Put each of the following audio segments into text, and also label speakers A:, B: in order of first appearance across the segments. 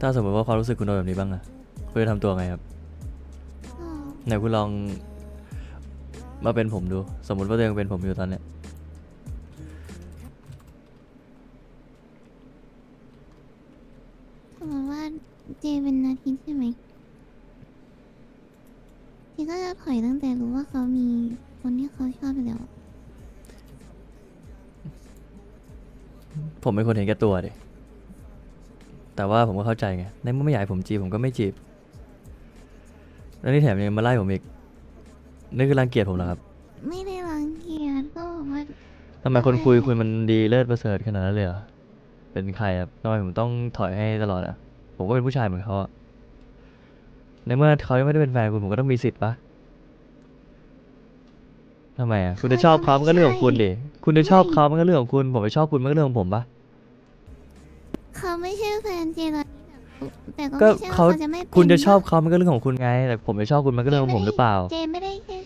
A: ถ้าสมมติว่าความรู้สึกคุณโดนแบบนี้บ้างอะคุณจะทำตัวไงครับ
B: ก็
A: ไหนคุณลองมาเป็นผมดู สมมติว่าตัวเองเป็นผมอยู่ตอนเนี้ย
B: สมมติว่าเจเป็นนาทิตย์ใช่ไหมเจก็จะถอยตั้งแต่รู้ว่าเขามีคนที่เขาชอบอยู่แล้ว
A: ผมเป็นคนเห็นแก่ตัวดิ แต่ว่าผมก็เข้าใจไง ในเมื่อไม่อยากให้ผมจีบผมก็ไม่จีบ แล้วนี่แถมยังมาไล่ผมอีก นี่คือรังเกียจผมเหรอครับ
B: ไม่ได้รังเกียจก็บอกว่า
A: ทำไมคนคุยคุณมันดีเลิศประเสริฐขนาดนั้นเลยเหรอ เป็นใครครับทำไมผมต้องถอยให้ตลอดอะ ผมก็เป็นผู้ชายเหมือนเขาอะในเมื่อเขายังไม่ได้เป็นแฟนคุณผมก็ต้องมีสิทธิ์ปะทำไมอะ คุณจะชอบเขามันก็เรื่องของคุณดิ คุณจะชอบเขามันก็เรื่องของคุณ ผมไปชอบคุณมันก็เรื่องของผมปะ
B: เขาไม่ใช่แฟนเจตอนนี้แต่ก็
A: ก็
B: ไม่ใช่ว่า
A: เขา
B: เขาจะไม่เป็น
A: คุณจะชอบ
B: น
A: เขามันก็เรื่องของคุณไง แต่ผมไปชอบคุณมันก็เรื่องของผมหรือเปล่า
B: เจไม่ได้แค่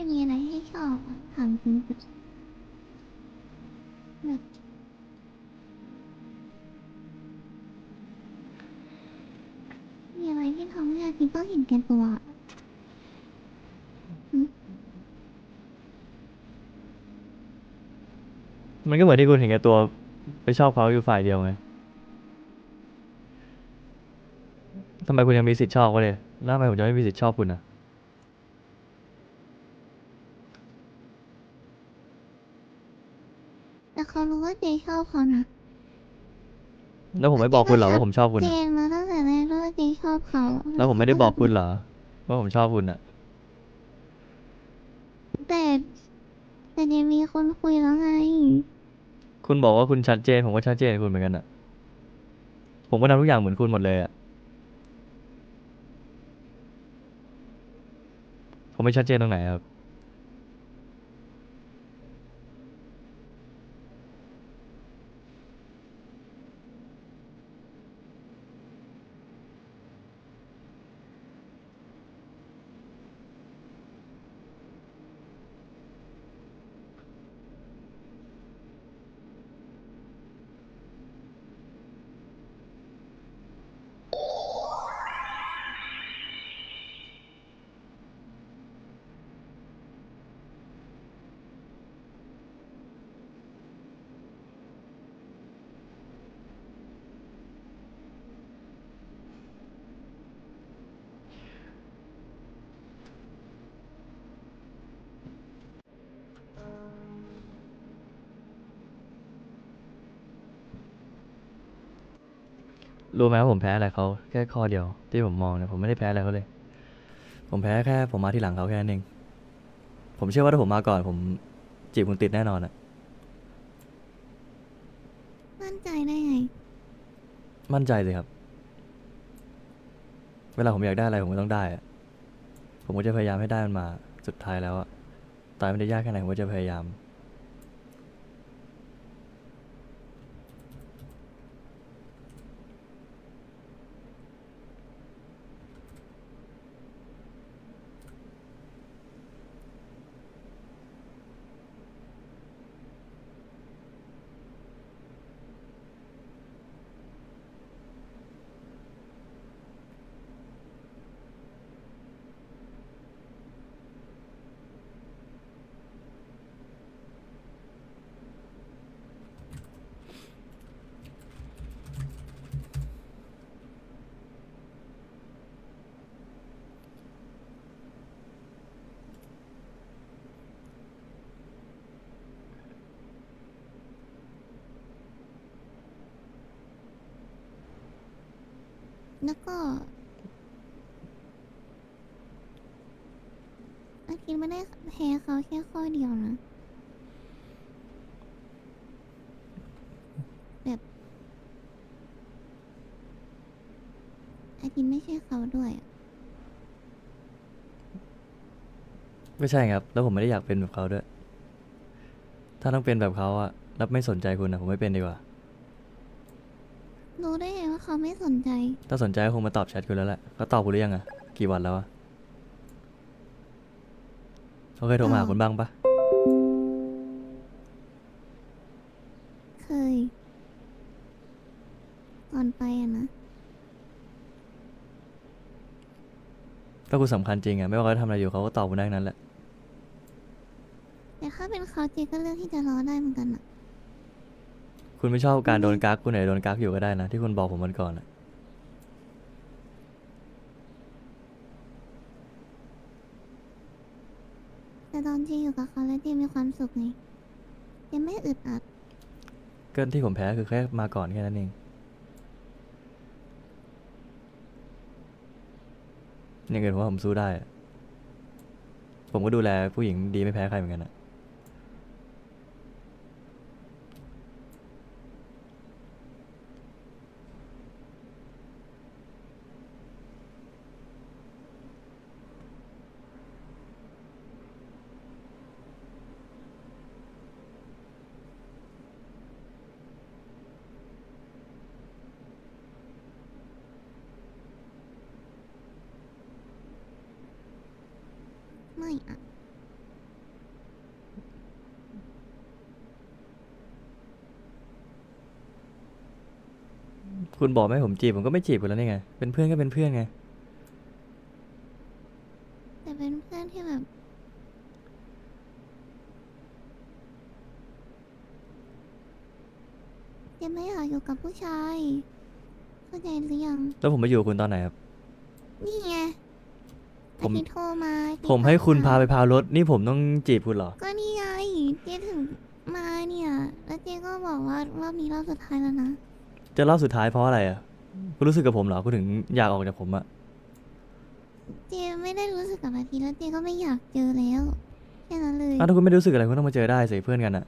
B: ไม่มีอะไรให้ชอบอะถามจริงแบบมีอะไรที่ทำให้อาทิตย์ต้องเห็นแก่ตัวอะ
A: มันก็เหมือนที่คุณเห็นแก่ตัวไปชอบเขาอยู่ฝ่ายเดียวไงทำไมคุณยังมีสิทธิ์ชอบเขาเลยแล้วทำไมผมจะไม่มีสิทธิ์ชอบคุณนะ
B: แต่เขารู้ว่าเจชอบเขานะ
A: แล้วผมไม่บอกคุณเหรอว่าผมชอบคุณ
B: เจ
A: อะ
B: มาตั้งแต่แรกว่าเจชอบเขา
A: แล้วผมไม่ได้บอกคุณเหรอว่าผมชอบคุณอะ
B: แต่แต่เจมีคนคุยแล้วไง
A: คุณบอกว่าคุณชัดเจน ผมก็ชัดเจนกับคุณเหมือนกันอะผมก็ทำทุกอย่างเหมือนคุณหมดเลยอะผมไม่ชัดเจนตรงไหนครับ รู้ไหมว่าผมแพ้อะไรเขาแค่ข้อเดียว ที่ผมมองเนี่ยผมไม่ได้แพ้อะไรเขาเลย ผมแพ้แค่ผมมาทีหลังเขาแค่นั้นเองผมเชื่อว่าถ้าผมมาก่อน ผมจีบคุณติดแน่นอนอะ
B: มั่นใจได้ไง
A: มั่นใจสิครับ เวลาผมอยากได้อะไรผมก็ต้องได้อะผมก็จะพยายามให้ได้มันมา สุดท้ายแล้วอะตายมันจะยากแค่ไหนผมก็จะพยายาม
B: แล้วก็ออาทิตย์ไม่ได้แพ้เขาแค่ข้อเดียวนะ แบบอาทิตย์ไม่ใช่เขาด้วยอะ
A: ไม่ใช่ครับ แล้วผมไม่ได้อยากเป็นแบบเขาด้วย ถ้าต้องเป็นแบบเขาอะแล้วไม่สนใจคุณอะผมไม่เป็นดีกว่า
B: รู้ได้ไงว่า เขาไม่สนใจ
A: ถ้าสนใจก็คงมาตอบแชทคุณแล้วแหละเขาตอบคุณหรือยังอะกี่วันแล้วอะเขาเคยโทรมาหาคุณบ้างปะ
B: เคยก่อนไปอะนะ
A: ถ้าคุณสำคัญจริงอะไม่ว่าเขาจะทำอะไรอยู่เขาก็ตอบคุณได้ทั้งนั้นแหละ
B: แต่ถ้าเป็นเขาเจก็เลือกที่จะรอได้เหมือนกันอะ
A: คุณไม่ชอบการโดนกักคุณไหนโดนกักอยู่ก็ได้นะ ที่คุณบอกผมวันก่อนอะ
B: แต่ตอนเจอยู่กับเขาแล้วเจมีความสุขไงเจไม่อึดอัด
A: ก็ที่ผมแพ้คือแค่มาก่อนแค่นั้นเองอย่างอื่นผมว่าผมสู้ได้อะผมก็ดูแลผู้หญิงดีไม่แพ้ใครเหมือนกันอะ
B: ไม่อะ
A: คุณบอกไม่ให้ผมจีบผมก็ไม่จีบคุณแล้วนี่ไง เป็นเพื่อนก็เป็นเพื่อนไง
B: แต่เป็นเพื่อนที่แบบเจไม่อยากอยู่กับผู้ชายเข้าใจหรือยัง
A: แล้วผมมาอยู่กับคุณตอนไหนครับ
B: นี่ไง
A: ผม
B: อาทิตย์โทรมาติด
A: ผมให้คุณ
B: ต่อ
A: พาไปพาวรถ นี่ผมต้องจีบคุณเหรอ
B: ก็นี่ไงเจถึงมาเนี่ย แล้วเจก็บอกว่ารอบนี้รอบสุดท้ายแล้วนะ
A: จะรอบสุดท้ายเพราะอะไรอะ คุณรู้สึกกับผมเหรอ คุณถึงอยากออกจากผมอะ
B: เจไม่ได้รู้สึกกับอาทิตย์แล้วเจก็ไม่อยากเจอแล้วแค่นั้นเลย
A: อ้าวถ้าคุณไม่รู้สึกอะไรคุณต้องมาเจอได้สิเพื่อนกันอะ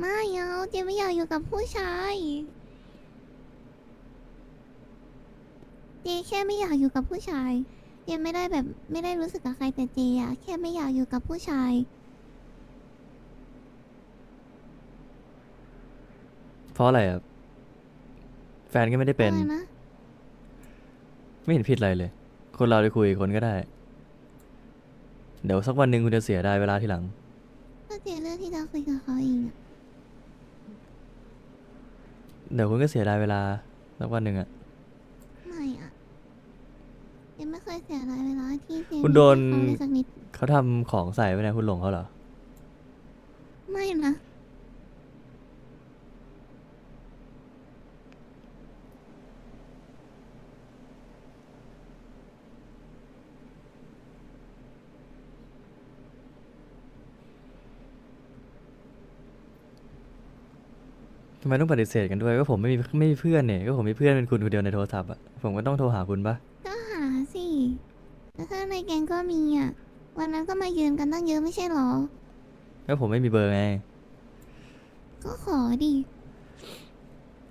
B: ไม่เอาเจไม่อยากอยู่กับผู้ชายเจแค่ไม่อยากอยู่กับผู้ชาย เจไม่ได้แบบไม่ได้รู้สึกกับใครแต่เจอะแค่ไม่อยากอยู่กับผู้ชาย
A: เพราะอะไรอะแฟนก็ไม่ได้เป็น
B: อะไรนะ
A: ไม่เห็นผิดอะไรเลย คนเราได้คุยกับคนก็ได้ เดี๋ยวสักวันหนึ่งคุณจะเสียได้เวลาทีหลัง
B: ก็เจเลือกที่จะคุยกับเขาเองอะ
A: เดี๋ยวคุณก็เสียดายเวลาสักวันหนึ่งอะ
B: ไม่อะเจไม่เคยเสียดายเวลาที่เจ
A: คุณโดน
B: มีให้เขาเลยสักนิด
A: เขาทำของใส่ไว้เนี่ยคุณหลงเขาเหรอ
B: ไม่นะ
A: ทำไมต้องปฏิเสธกันด้วย ก็ผมไม่มีไม่มีเพื่อนเนี่ย ก็ผมมีเพื่อนเป็นคุณคนเดียวในโทรศัพท์อะผมก็ต้องโทรหาคุณปะ
B: ก็หาสิ แต่ถ้าในแกงก็มีอะวันนั้นก็มายืนกันตั้งเยอะไม่ใช่หรอ
A: ก็ผมไม่มีเบอร์ไง
B: ก็ขอดิ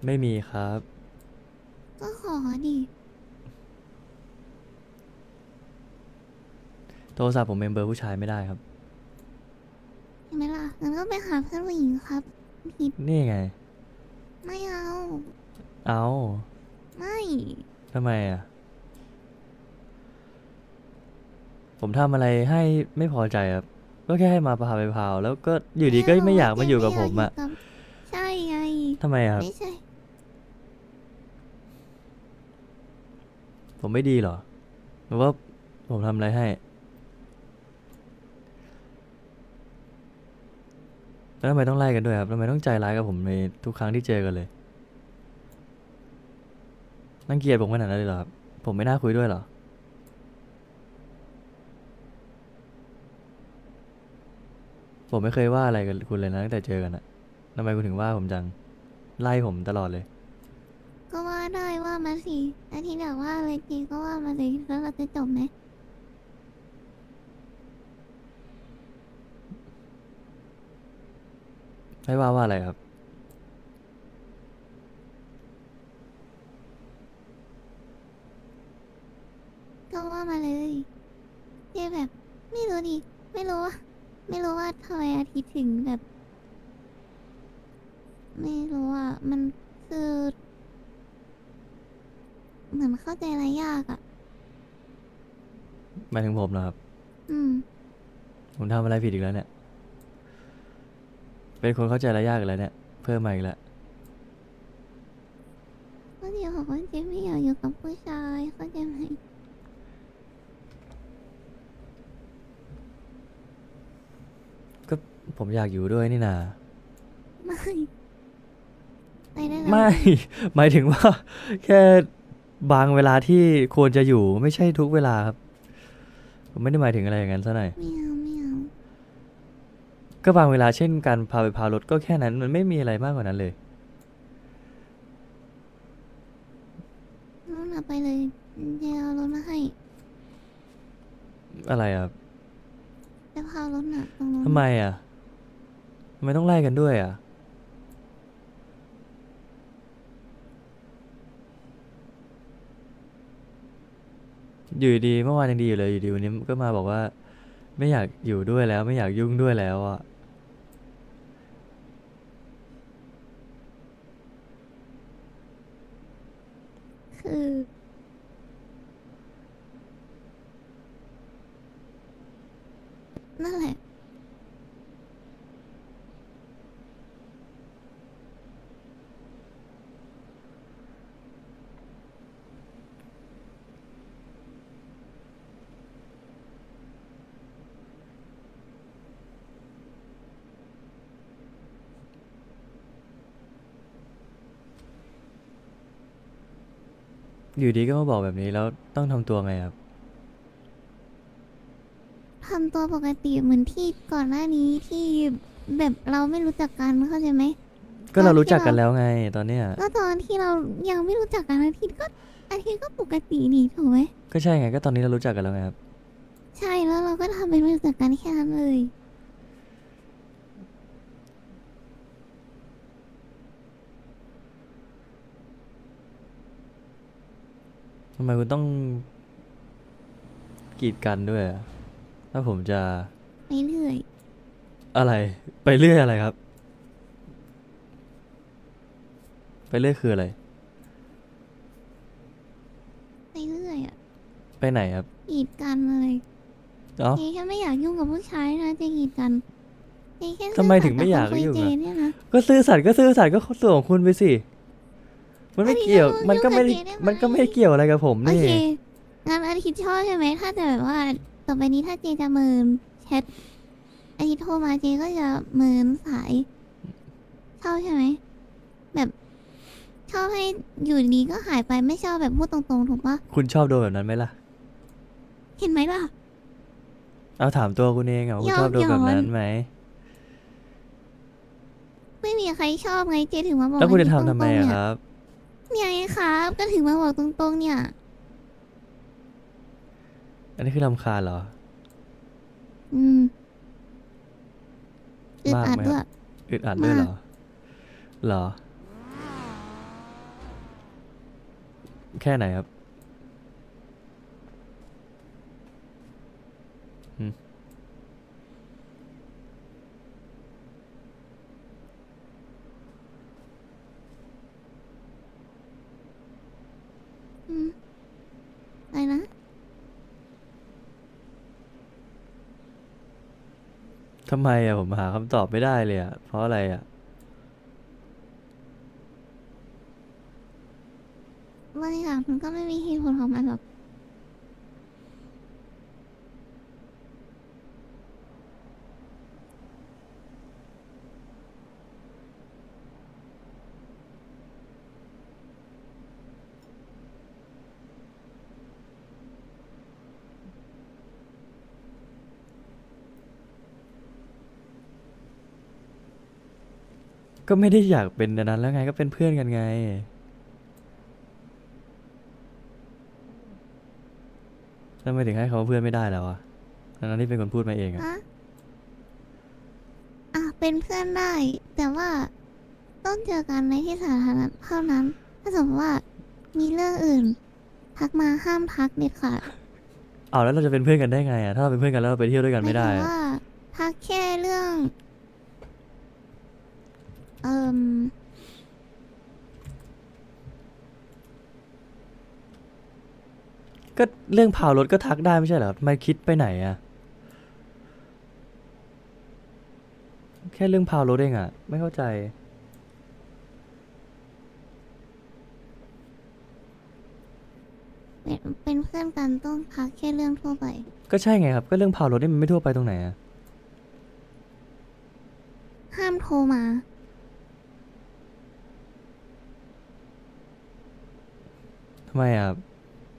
A: ไม่มีครับ
B: ก็ขอดิ
A: โทรศัพท์ผมเป็นเบอร์ผู้ชายไม่ได้ครับ
B: เห็นไหมล่ะ งั้นก็ไปหาเพื่อนผู้หญิงครับผิด
A: นี่ไง
B: ไม่เอา
A: เอา
B: ไม่
A: ทำไมอะ ผมทำอะไรให้ไม่พอใจครับ ก็แค่ให้มาพาไปพาว แล้วก็อยู่ดีก็ไม่อยากมาอยู่กับผมอะ
B: ไยากยู่กับใช่ไง
A: ทำไมอะครับ
B: ไม่ใช่
A: ผมไม่ดีเหรอหรือว่าผมทำอะไรให้ แล้วทำไมต้องไล่กันด้วยครับทำไมต้องใจร้ายกับผมในทุกครั้งที่เจอกันเลยนั่งเกลียดผมขนาดนั้นเลยเหรอครับ ผมไม่น่าคุยด้วยเหรอ ผมไม่เคยว่าอะไรกับคุณเลยนะตั้งแต่เจอกันอะทำไมคุณถึงว่าผมจัง ไล่ผมตลอดเลย
B: ก็ว่าได้ว่ามาสิอันที่อยาว่าเลยจริงก็ว่ามาสิแล้วเราจะจบไหม
A: ไม่ว่าว่าอะไรครับ
B: ก็ว่ามาเลยเนี่ยแบบ ไม่รู้ดิไม่รู้ว่ ไม่รู้ว่าทำไมอาทิตย์ถึงแบบ ไม่รู้อะ มันคือ เหมือนเข้าใจอะไรยากอะ
A: หมายถึงผมนะครับ
B: อืม
A: ผมทำอะไรผิดอีกแล้วเนี่ย เป็นคนเข้าใจอะไรยากอีกแล้วเนี่ย เพิ่มมาอีกแล้ว
B: ก็เดี๋ยวบอกว่าเจไม่อยากอยู่กับผู้ชายเข้าใจไหม
A: ก็ ผมอยากอยู่ด้วยนี่นา
B: ไม่ ไปได้แล้ว
A: ไม่ หมายถึงว่า แค่บางเวลาที่ควรจะอยู่ไม่ใช่ทุกเวลาครับ ผมไม่ได้หมายถึงอะไรอย่างนั้นซะหน่อย
B: ไม่เอาไม่เอา
A: ก็บางเวลาเช่นการพาไปพารถก็แค่นั้น มันไม่มีอะไรมากกว่านั้นเลย
B: นู่นน่ะไปเลยเดี๋ยวเอารถมาให้
A: อะไรอะ
B: จะพารถน่ะตรงนู้น
A: ทำไมอะ ทำไมต้องไล่กันด้วยอะ อยู่ดีเมื่อวานยังดีอยู่เลยอยู่ดีวันนี้ก็มาบอกว่า ไม่อยากอยู่ด้วยแล้ว ไม่อยากยุ่งด้วยแล้วอะ
B: คือนั่นแหละ
A: อยู่ดีก็มาบอกแบบนี้แล้วต้องทำตัวไงครับ
B: ทำตัวปกติเหมือนที่ก่อนหน้านี้ที่แบบเราไม่รู้จักกันเข้าใจไหม
A: ก็เรา
B: ตอนที่
A: รู้จักกัน
B: เรา
A: แล้วไงตอนเนี้ย
B: ก็ตอนที่เรายังไม่รู้จักกันอาทิตย์ก็อาทิตย์ก็ปกตินี่ถูกไหม
A: ก็ใช่ไงก็ตอนนี้เรารู้จักกันแล้วไงครับ
B: ใช่แล้วเราก็ทำเป็นไม่รู้จักกันแค่นั้นเลย
A: ทำไมคุณต้องกีดกันด้วยอะถ้าผมจะ
B: ไปเรื่อย
A: อะไร ไปเรื่อยอะไรครับ ไปเรื่อยคืออะไร
B: ไปเรื่อยอะ
A: ไปไหนครับ
B: กีดกันเลย
A: เอ้า
B: เจแค่ไม่อยากยุ่งกับผู้ชายนะเจกีดกันเจแค่
A: ทำไมถึงไม่อยาก
B: ซื่สัต
A: ยุ่ง
B: บ
A: อะ
B: คนคุเจเนี่ยนะ
A: ก็ซื่อสัตย์ก็ซื่อสัตย์ก็ส่วนของคุณไปสิ มันไม่
B: อันนี้
A: เกี่ยว
B: ก็
A: มันก็ไม่ได้
B: ยุ่งกับเจ๊ได้ไหม
A: มันก็ไม่ได้เกี่ยวอะไรกับผม
B: โอ
A: นี่
B: เคงั้นอาทิตย์ชอบใช่ไหมถ้าจะแบบว่าต่อไปนี้ถ้าเจจะเมินแชทอาทิตย์โทรมาเจก็จะเมินสายชอบใช่ไหมแบบชอบให้อยู่ดีก็หายไปไม่ชอบแบบพูดตรงๆถูกปะ
A: คุณชอบโดนแบบนั้นไหมล่ะ
B: เห็นไหมล่ะ
A: เอาถามตัวคุณเองอะว่าคุณ
B: ยอม
A: ชอบโดนแบบ
B: ยอม
A: นั้นไหม
B: ไม่มีใครชอบไงเจถึงมาบอก
A: แล้วคุณจะ
B: อาทิตย์
A: ทำทำไม
B: ตรงๆ
A: อะ
B: เนี่ย
A: ครับ
B: เนี่ยไงครับ ก็ถึงมาบอกตรงๆเนี่ย
A: อันนี้คือลำคาญเหรอ
B: อืมอึด
A: มาก
B: อัด
A: ไหม
B: ด้ว
A: ครั
B: ย
A: บอึดอัดด้วยเหรอ เหรอ แค่ไหนครับ
B: อืมอะไรนะ
A: ทำไมอะผมหาคำตอบไม่ได้เลยอะเพราะอะไรอะ
B: บางอย่างมันก็ไม่มีเหตุผลของมันหรอก
A: ก็ไม่ได้อยากเป็นอันนั้นแล้วไงก็เป็นเพื่อนกันไง ทำไมถึงให้เขาว่าเพื่อนไม่ได้แล้วอะทั้งนั้นที่เป็นคนพูดมาเองอะ
B: ฮะอะ เป็นเพื่อนได้ แต่ว่าต้องเจอกันในที่สาธารณะเท่านั้น ถ้าสมมติว่ามีเรื่องอื่น ทักมาห้ามทักเด็ดขาด
A: เอาแล้วเราจะเป็นเพื่อนกันได้ไงอะถ้าเราเป็นเพื่อนกันแล้วเราไปเที่ยวด้วยกันไม่ได้
B: หายถึง
A: อะ
B: ว่าทักแค่เรื่อง เอ่ม
A: ก็เรื่องพาวรถก็ทักได้ไม่ใช่เหรอทำไมคิดไปไหนอะแค่เรื่องพาวรถเองอะไม่เข้าใจ
B: เป็นเป็นเพื่อนกันต้องทักแค่เรื่องทั่วไป
A: ก็ใช่ไงครับ ก็เรื่องพาวรถนี่มันไม่ทั่วไปตรงไหนอะ
B: ห้ามโทรมา
A: ทำไมอะ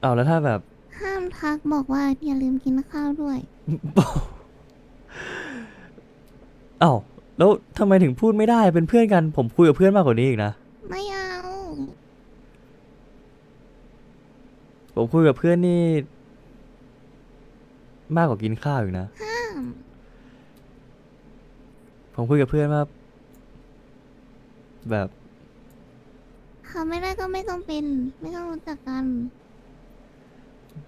A: เอาแล้วถ้าแบบ
B: ห้ามทักบอกว่าอย่าลืมกินข้าวด้วย
A: เอ้าแล้วทำไมถึงพูดไม่ได้เป็นเพื่อนกัน ผมคุยกับเพื่อนมากกว่านี้อีกนะ
B: ไม่เอา
A: ผมคุยกับเพื่อนนี่ มากกว่ากินข้าวอีกนะ
B: ห้าม
A: ผมคุยกับเพื่อนว่าแบบ
B: เขาไม่ได้ก็ไม่ต้องเป็น ไม่ต้องรู้จักกัน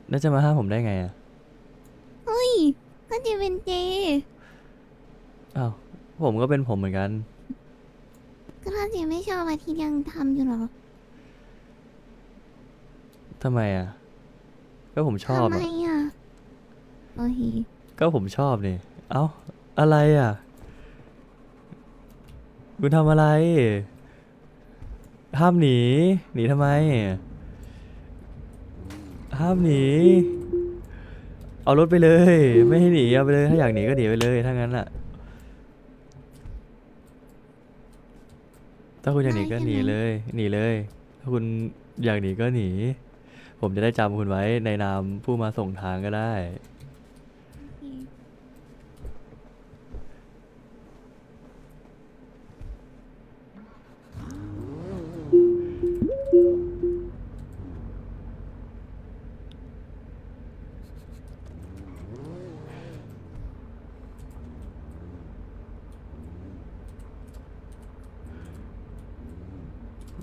A: แล้วจะมาห้ามผมได้ไงอะ
B: เฮ้ย ก็จะเป็นเจ
A: อ้าวผมก็เป็นผมเหมือนกัน
B: ก็ถ้าเจไม่ชอบอาทิตย์ยังทำอยู่เหรอ
A: ทำไมอะ ก็ผมชอบ
B: ทำไม
A: อะ
B: อะโอเค
A: ก็ผมชอบนี่ เอ้า อะไรอะ คุณทำอะไร ห้ามหนี หนีทำไม ห้ามหนี เอารถไปเลย ไม่ให้หนีเอาไปเลย ถ้าอยากหนีก็หนีไปเลย ถ้างั้นอะ ถ้าคุณอยากหนีก็หนีเลย หนีเลย ถ้าคุณอยากหนีก็หนี ผมจะได้จำคุณไว้ในนามผู้มาส่งทางก็ได้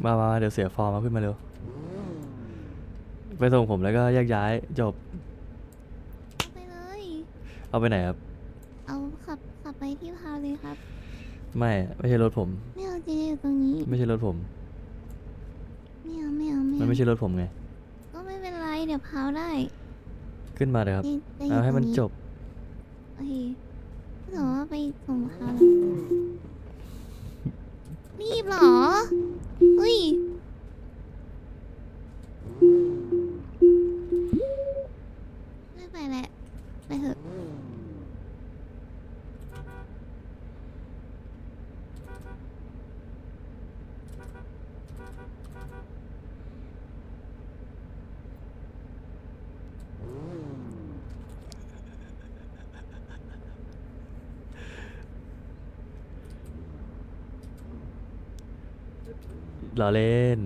A: มามาเดี๋ยวเสียฟอร์มมาขึ้นมาเร็ว ไปส่งผมแล้วก็แยกย้ายจบ
B: เอาไปเลย
A: เอาไปไหนครับ
B: เอาขับขับไปที่พาวเลยครับ
A: ไม่อะไม่ใช่รถผม
B: ไม่เอาเจอยู่ตรงนี้
A: ไม่ใช่รถผม
B: ไม่เอาไม่เอาไม่
A: มัน
B: เอา
A: ไม่ใช่รถผมไง
B: ก็ไม่เป็นไรเดี๋ยวพาวได้
A: ขึ้นมาเลยครับ
B: เจจะอยู่
A: เอาให้มัน
B: ตรง
A: จบ
B: โอเคถ้าเกิดว่าไปส่งพาวแล้วรีบเหรอ เฮ้ย ไม่ไปแล้วไปเถอะ
A: ล้อเล่น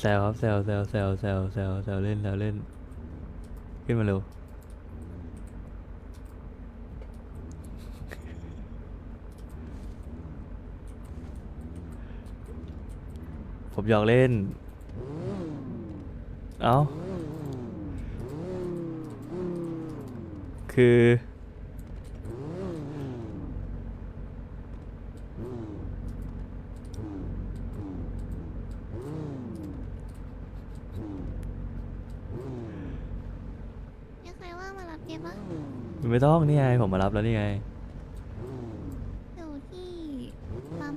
A: แซวครับแซวแซวแซวแซวแซวแซวเล่นแซวเล่น ขึ้นมาเร็วผมหยอกเล่น เอ้า คือ
B: มีใครว่างมารับเจปะ
A: ไม่ต้องนี่ไงผมมารับแล้วนี่ไง
B: อยู่ที่ปั๊ม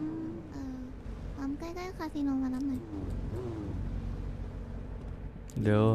B: เอ่อปั๊มใกล้ๆคาสิโนมารับหน่อย
A: เดี๋ยว